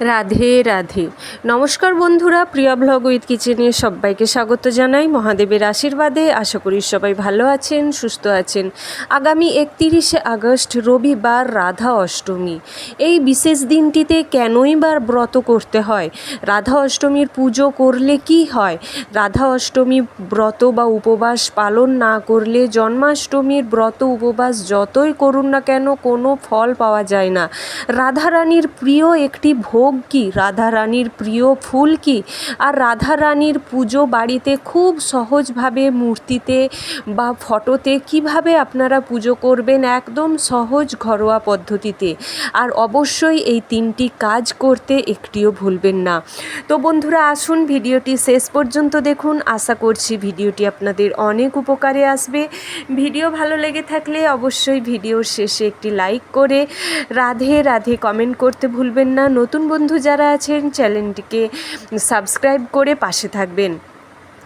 রাধে রাধে। নমস্কার বন্ধুরা, প্রিয়া blog with কিচেনে সবাইকে স্বাগত জানাই। মহাদেবের আশীর্বাদে আশা করি সবাই ভালো আছেন, সুস্থ আছেন। আগামী একতিরিশে আগস্ট, রবিবার রাধা অষ্টমী। এই বিশেষ দিনটিতে কেনই বা ব্রত করতে হয়? রাধা অষ্টমীর পুজো করলে কি হয়? রাধা অষ্টমী ব্রত বা উপবাস পালন না করলে জন্মাষ্টমীর ব্রত, উপবাস যতই করুন না কেন কোনো ফল পাওয়া যায় না। রাধারানীর প্রিয় একটি ভোগ কি? রাধারানীর প্রিয় ফুল কি? আর রাধারানীর পুজো বাড়িতে খুব সহজভাবে মূর্তিতে বা ফটোতে কীভাবে আপনারা পুজো করবেন একদম সহজ ঘরোয়া পদ্ধতিতে? আর অবশ্যই এই তিনটি কাজ করতে একটিও ভুলবেন না। তো বন্ধুরা, আসুন ভিডিওটি শেষ পর্যন্ত দেখুন। আশা করছি ভিডিওটি আপনাদের অনেক উপকারে আসবে। ভিডিও ভালো লেগে থাকলে অবশ্যই ভিডিওর শেষে একটি লাইক করে রাধে রাধে কমেন্ট করতে ভুলবেন না। নতুন বন্ধু যারা আছেন চ্যানেলটিকে সাবস্ক্রাইব করে পাশে থাকবেন।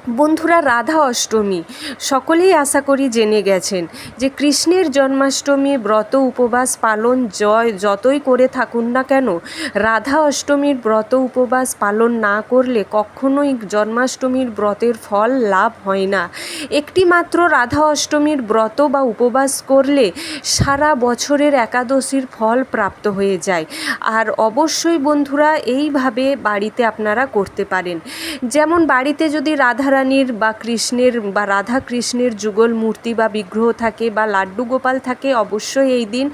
বন্ধুরা, রাধা অষ্টমী। সকলেই আশা করি জেনে গেছেন যে কৃষ্ণের জন্মাষ্টমী ব্রত উপবাস পালন জয় যতই করে থাকুন না কেন, রাধা অষ্টমীর ব্রত উপবাস পালন না করলে কখনোই জন্মাষ্টমীর ব্রতের ফল লাভ হয় না। একটি মাত্র রাধা অষ্টমীর ব্রত বা উপবাস করলে সারা বছরের একাদশীর ফল প্রাপ্ত হয়ে যায়। আর অবশ্যই বন্ধুরা, এইভাবে বাড়িতে আপনারা করতে পারেন। যেমন বাড়িতে যদি রাধারানীর বা কৃষ্ণের বা রাধা কৃষ্ণের যুগল মূর্তি বা বিগ্রহ থাকে বা লাড্ডু গোপাল থাকে, অবশ্যই এই দিন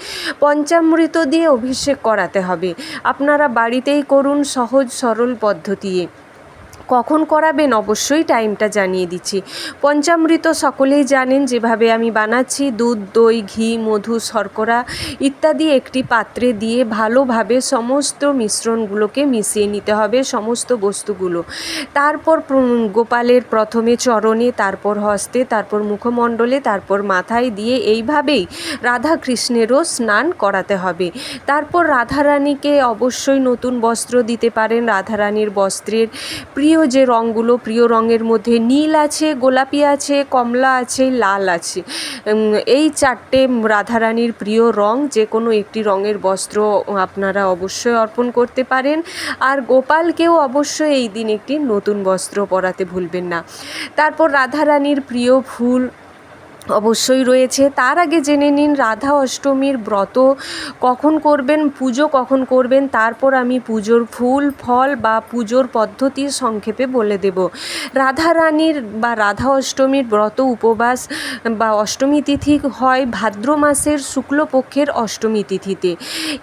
পঞ্চামৃত দিয়ে অভিষেক করাতে হবে। আপনারা বাড়িতেই করুন সহজ সরল পদ্ধতি কখন করাবেন অবশ্যই টাইমটা জানিয়ে দিচ্ছি। পঞ্চামৃত সকলেই জানেন যেভাবে আমি বানাচ্ছি, দুধ, দই, ঘি, মধু, শর্করা ইত্যাদি একটি পাত্রে দিয়ে ভালোভাবে সমস্ত মিশ্রণগুলোকে মিশিয়ে নিতে হবে, সমস্ত বস্তুগুলো। তারপর গোপালের প্রথমে চরণে, তারপর হস্তে, তারপর মুখমণ্ডলে, তারপর মাথায় দিয়ে এইভাবেই রাধা কৃষ্ণেরও স্নান করাতে হবে। তারপর রাধারানীকে অবশ্যই নতুন বস্ত্র দিতে পারেন, রাধারানীর বস্ত্রের প্রিয় যে রঙগুলো প্রিয় রঙের মধ্যে নীল আছে, গোলাপি আছে, কমলা আছে, লাল আছে। এই চারটে রাধারানীর প্রিয় রং, যে কোনো একটি রঙের বস্ত্র আপনারা অবশ্যই অর্পণ করতে পারেন। আর গোপালকেও অবশ্যই এই দিন একটি নতুন বস্ত্র পরাতে ভুলবেন না। তারপর রাধারানীর প্রিয় ফুল অবশ্যই রয়েছে। তার আগে জেনে নিন, রাধা অষ্টমীর ব্রত কখন করবেন, পুজো কখন করবেন, তারপর আমি পুজোর ফুল, ফল বা পুজোর পদ্ধতি সংক্ষেপে বলে দেব। রাধা রানীর বা রাধা অষ্টমীর ব্রত উপবাস বা অষ্টমী তিথি হয় ভাদ্র মাসের শুক্লপক্ষের অষ্টমী তিথিতে।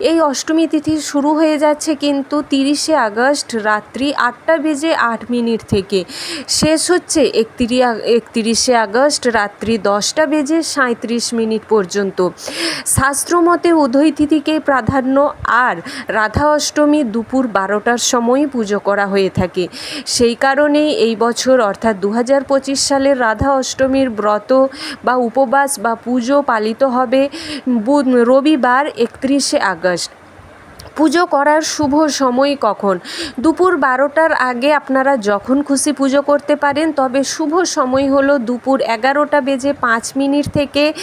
এই অষ্টমী তিথি শুরু হয়ে যাচ্ছে কিন্তু তিরিশে আগস্ট রাত্রি আটটা বেজে আট মিনিট থেকে। শেষ হচ্ছে একত্রিশ আগস্ট রাত্রি দশটা বেজে সাঁত্রিশ মিনিট পর্যন্ত। শাস্ত্রমতে উদয় তিথিকে প্রাধান্য আর রাধা অষ্টমী দুপুর বারোটার সময় পুজো করা হয়ে থাকে। সেই কারণেই এই বছর, অর্থাৎ দু হাজার পঁচিশ সালের রাধা অষ্টমীর ব্রত বা উপবাস বা পুজো পালিত হবে রবিবার একত্রিশে আগস্ট। পুজো করার শুভ সময় কখন? দুপুর বারোটার আগে আপনারা যখন খুশি পুজো করতে পারেন, তবে শুভ সময় হলো দুপুর এগারোটা বেজে পাঁচ মিনিট থেকে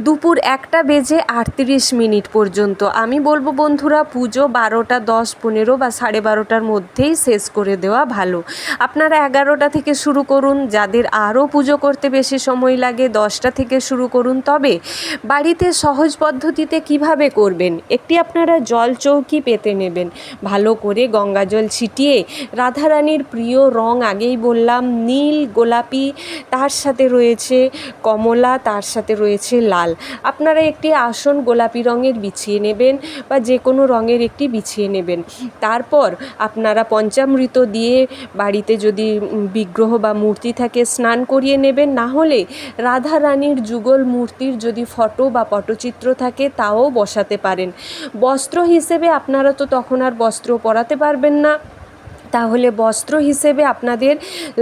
দুপুর একটা বেজে আটত্রিশ মিনিট পর্যন্ত। আমি বলব বন্ধুরা, পুজো বারোটা, দশ, পনেরো বা সাড়ে বারোটার মধ্যেই শেষ করে দেওয়া ভালো। আপনারা এগারোটা থেকে শুরু করুন, যাদের আরও পুজো করতে বেশি সময় লাগে দশটা থেকে শুরু করুন। তবে বাড়িতে সহজ পদ্ধতিতে কীভাবে করবেন? একটি আপনারা জল চৌকি পেতে নেবেন। ভালো করে গঙ্গা জল ছিটিয়ে রাধারানীর প্রিয় রং আগেই বললাম, নীল, গোলাপি, তার সাথে রয়েছে কমলা, তার সাথে রয়েছে লাল। আপনারা একটি আসন গোলাপি রঙের বিছিয়ে নেবেন বা যে কোনো রঙের একটি বিছিয়ে নেবেন। তারপর আপনারা পঞ্চামৃত দিয়ে বাড়িতে যদি বিগ্রহ বা মূর্তি থাকে স্নান করিয়ে নেবেন। না হলে রাধা রানীর যুগল মূর্তির যদি ফটো বা পটচিত্র থাকে, তাও বসাতে পারেন। বস্ত্র হিসেবে আপনারা তো তখন আর বস্ত্র পরাতে পারবেন না। তাহলে বস্ত্র হিসেবে আপনাদের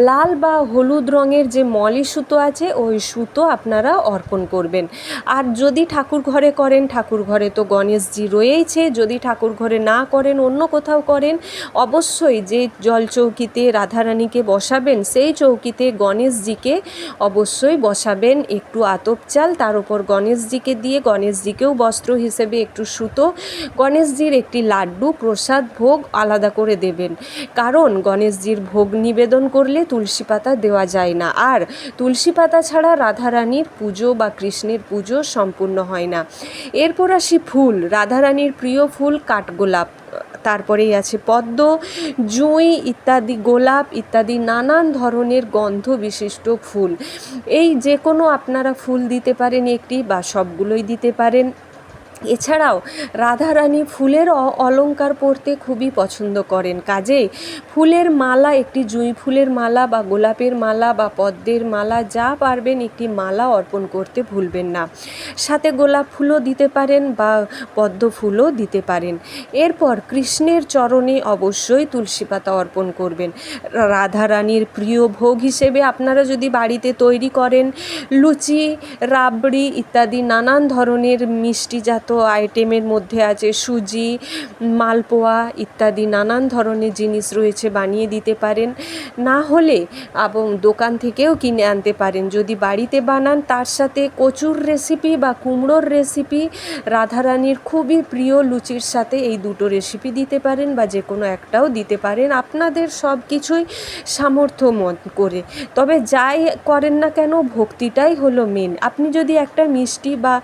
লাল বা হলুদ রঙের যে মলি সুতো আছে, ওই সুতো আপনারা অর্পণ করবেন। আর যদি ঠাকুর ঘরে করেন, ঠাকুর ঘরে তো গণেশজি রয়েইছে, যদি ঠাকুর ঘরে না করেন, অন্য কোথাও করেন, অবশ্যই যে জল চৌকিতে রাধারানীকে বসাবেন, সেই চৌকিতে গণেশজিকে অবশ্যই বসাবেন। একটু আতপ চাল, তার উপর গণেশজিকে দিয়ে গণেশজিকেও বস্ত্র হিসেবে একটু সুতো, গণেশজির একটি লাড্ডু, প্রসাদ, ভোগ আলাদা করে দেবেন। কারণ গণেশজির ভোগ নিবেদন করলে তুলসী পাতা দেওয়া যায় না। আর তুলসী পাতা ছাড়া রাধারানীর পুজো বা কৃষ্ণের পুজো সম্পূর্ণ হয় না। এরপর আসি ফুল। রাধারানীর প্রিয় ফুল কাঠগোলাপ। তারপরেই আছে পদ্ম, জুঁই ইত্যাদি গোলাপ ইত্যাদি নানান ধরনের গন্ধ বিশিষ্ট ফুল। এই যে কোনো আপনারা ফুল দিতে পারেন একটি বা সবগুলোই দিতে পারেন। এছাড়াও রাধারানী ফুলের অ- অলংকার পরতে খুবই পছন্দ করেন। কাজেই ফুলের মালা, একটি জুঁই ফুলের মালা বা গোলাপের মালা বা পদ্মের মালা, যা পারবেন একটি মালা অর্পণ করতে ভুলবেন না। সাথে গোলাপ ফুলও দিতে পারেন বা পদ্ম ফুলও দিতে পারেন। এরপর কৃষ্ণের চরণে অবশ্যই তুলসী পাতা অর্পণ করবেন। রাধারানীর প্রিয় ভোগ হিসেবে আপনারা যদি বাড়িতে তৈরি করেন, লুচি, রাবড়ি ইত্যাদি নানান ধরনের মিষ্টিজাত আইটেমের মধ্যে আছে সুজি, মালপোয়া ইত্যাদি, নানান ধরনের জিনিস রয়েছে, বানিয়ে দিতে পারেন। না হলে এবং দোকান থেকেও কিনে আনতে পারেন। যদি বাড়িতে বানান, তার সাথে কচুর রেসিপি বা কুমড়োর রেসিপি রাধারানীর খুবই প্রিয় লুচির সাথে এই দুটো রেসিপি দিতে পারেন বা যে কোনো একটাও দিতে পারেন। আপনাদের সব কিছুই সামর্থ্য মত করে। তবে যাই করেন না কেন, ভক্তিটাই হলো মেন আপনি যদি একটা মিষ্টি বা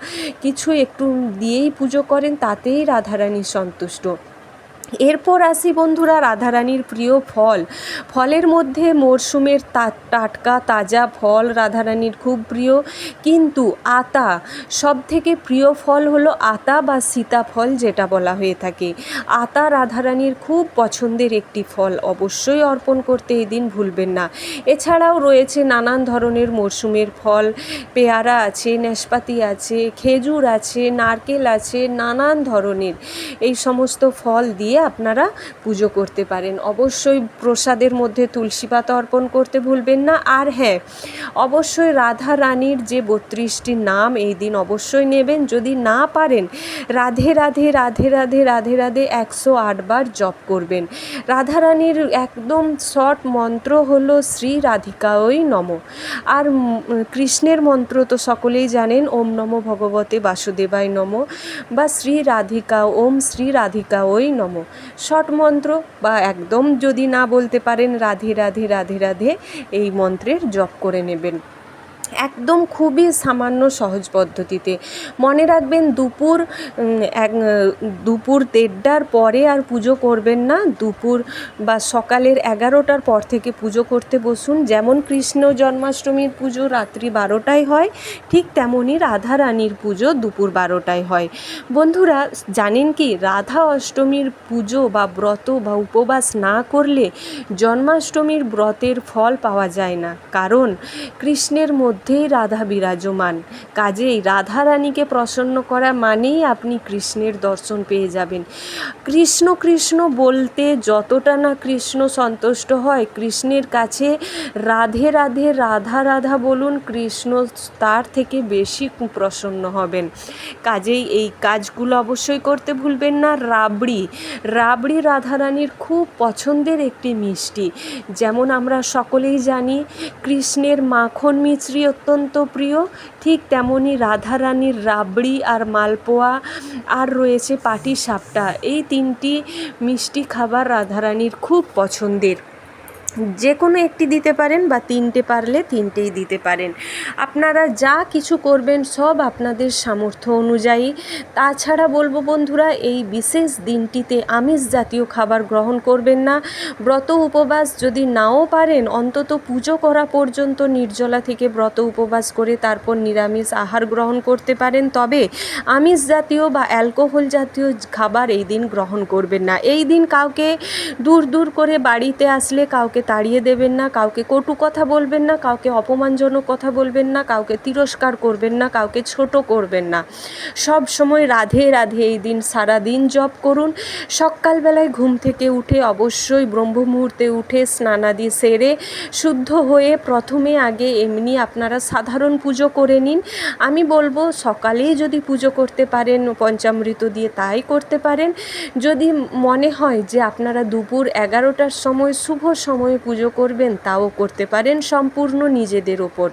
কিছু একটু দিয়েই পুজো করেন তাতেই রাধারানী সন্তুষ্ট। এরপর আসি বন্ধুরা রাধারানীর প্রিয় ফল। ফলের মধ্যে মরশুমের টাটকা, তাজা ফল রাধারানীর খুব প্রিয়। কিন্তু আতা সব থেকে প্রিয় ফল হলো আতা বা সীতাফল যেটা বলা হয়ে থাকে। আতা রাধারানীর খুব পছন্দের একটি ফল। অবশ্যই অর্পণ করতে এই দিন ভুলবেন না। এছাড়াও রয়েছে নানান ধরনের মরশুমের ফল। পেয়ারা আছে নাশপাতি আছে, খেজুর আছে, নারকেল আছে, নানান ধরনের। এই সমস্ত ফল দিয়ে আপনারা পুজো করতে পারেন। অবশ্যই প্রসাদের মধ্যে তুলসী পাতা অর্পণ করতে ভুলবেন না। আর হ্যাঁ অবশ্যই রাধা রানীর যে বত্রিশটি নাম এই দিন অবশ্যই নেবেন। যদি না পারেন, রাধে রাধে রাধে রাধে রাধে রাধে একশো আটবার জপ করবেন। রাধা রানীর একদম শর্ট মন্ত্র হলো শ্রী রাধিকাওই নম। আর কৃষ্ণের মন্ত্র তো সকলেই জানেন, ওম নম ভগবতে বাসুদেবায় নম বা শ্রী রাধিকা, ওম শ্রী রাধিকা ওই নম। শর্ট মন্ত্র বা একদম যদি না বলতে পারেন, রাধে রাধে রাধে রাধে, এই মন্ত্রের জপ করে নেবেন। একদম খুবই সামান্য সহজ পদ্ধতিতে। মনে রাখবেন দুপুর এক, দুপুর দেড়টার পরে আর পুজো করবেন না। দুপুর বা সকালের এগারোটার পর থেকে পুজো করতে বসুন। যেমন কৃষ্ণ জন্মাষ্টমীর পুজো রাত্রি বারোটায় হয়, ঠিক তেমনই রাধা রানীর পুজো দুপুর বারোটায় হয়। বন্ধুরা, জানেন কি, রাধা অষ্টমীর পুজো বা ব্রত বা উপবাস না করলে জন্মাষ্টমীর ব্রতের ফল পাওয়া যায় না। কারণ কৃষ্ণের মধ্যেই রাধা বিরাজমান। কাজেই রাধা রানীকে প্রসন্ন করা মানেই আপনি কৃষ্ণের দর্শন পেয়ে যাবেন। কৃষ্ণ কৃষ্ণ বলতে যতটা না কৃষ্ণ সন্তুষ্ট হয়, কৃষ্ণের কাছে রাধে রাধে রাধা রাধা বলুন কৃষ্ণ তার থেকে বেশি প্রসন্ন হবেন। কাজেই এই কাজগুলো অবশ্যই করতে ভুলবেন না। রাবড়ি রাবড়ি রাধারানীর খুব পছন্দের একটি মিষ্টি। যেমন আমরা সকলেই জানি, কৃষ্ণের মাখন মিছরি অত্যন্ত প্রিয়। ঠিক তেমনই রাধারানীর রাবড়ি আর মালপোয়া আর রয়েছে পাটি সাপটা এই তিনটি মিষ্টি খাবার রাধারানীর খুব পছন্দের। যে কোনো একটি দিতে পারেন বা তিনটে পারলে তিনটেই দিতে পারেন। আপনারা যা কিছু করবেন সব আপনাদের সামর্থ্য অনুযায়ী। তাছাড়া বলব বন্ধুরা, এই বিশেষ দিনটিতে আমিষ জাতীয় খাবার গ্রহণ করবেন না। ব্রত উপবাস যদি নাও পারেন, অন্তত পুজো করা পর্যন্ত নির্জলা থেকে ব্রত উপবাস করে তারপর নিরামিষ আহার গ্রহণ করতে পারেন। তবে আমিষ জাতীয় বা অ্যালকোহল জাতীয় খাবার এই দিন গ্রহণ করবেন না। এই দিন কাউকে দূর দূর করে বাড়িতে আসলে কাউকে তাড়িয়ে দেবেন না, কাউকে কটু কথা বলবেন না, কাউকে অপমানজনক কথা বলবেন না, কাউকে তিরস্কার করবেন না, কাউকে ছোট করবেন না। সব সময় রাধে রাধে এই দিন সারা দিন জপ করুন। সকালবেলায় ঘুম থেকে উঠে অবশ্যই ব্রহ্ম মুহূর্তে উঠে স্নানাদি সেরে শুদ্ধ হয়ে প্রথমে আগে এমনি আপনারা সাধারণ পুজো করে নিন। আমি বলব সকালেই যদি পুজো করতে পারেন, পঞ্চামৃত দিয়ে তাই করতে পারেন। যদি মনে হয় যে আপনারা দুপুর এগারোটার সময়, শুভ সময়ে পুজো করবেন তাও করতে পারেন সম্পূর্ণ নিজেদের ওপর।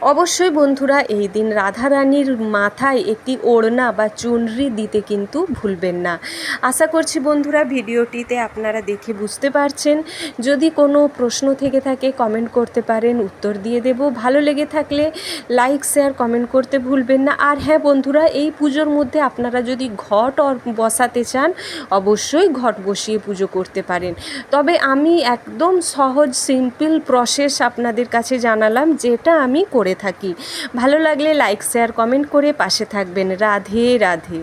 অবশ্যই বন্ধুরা, এই দিন রাধারানীর মাথায় একটি ওড়না বা চুনরি দিতে কিন্তু ভুলবেন না। আশা করছি বন্ধুরা, ভিডিওটিতে আপনারা দেখে বুঝতে পারছেন। যদি কোনো প্রশ্ন থেকে থাকে কমেন্ট করতে পারেন, উত্তর দিয়ে দেব। ভালো লেগে থাকলে লাইক শেয়ার কমেন্ট করতে ভুলবেন না। আর হ্যাঁ বন্ধুরা, এই পুজোর মধ্যে আপনারা যদি ঘট অর- বসাতে চান, অবশ্যই ঘট বসিয়ে পুজো করতে পারেন। তবে আমি একদম সহজ সিম্পল প্রসেস আপনাদের কাছে জানালাম, যেটা আমি করে থাকি। ভালো লাগলে লাইক শেয়ার কমেন্ট করে পাশে থাকবেন। রাধে রাধে।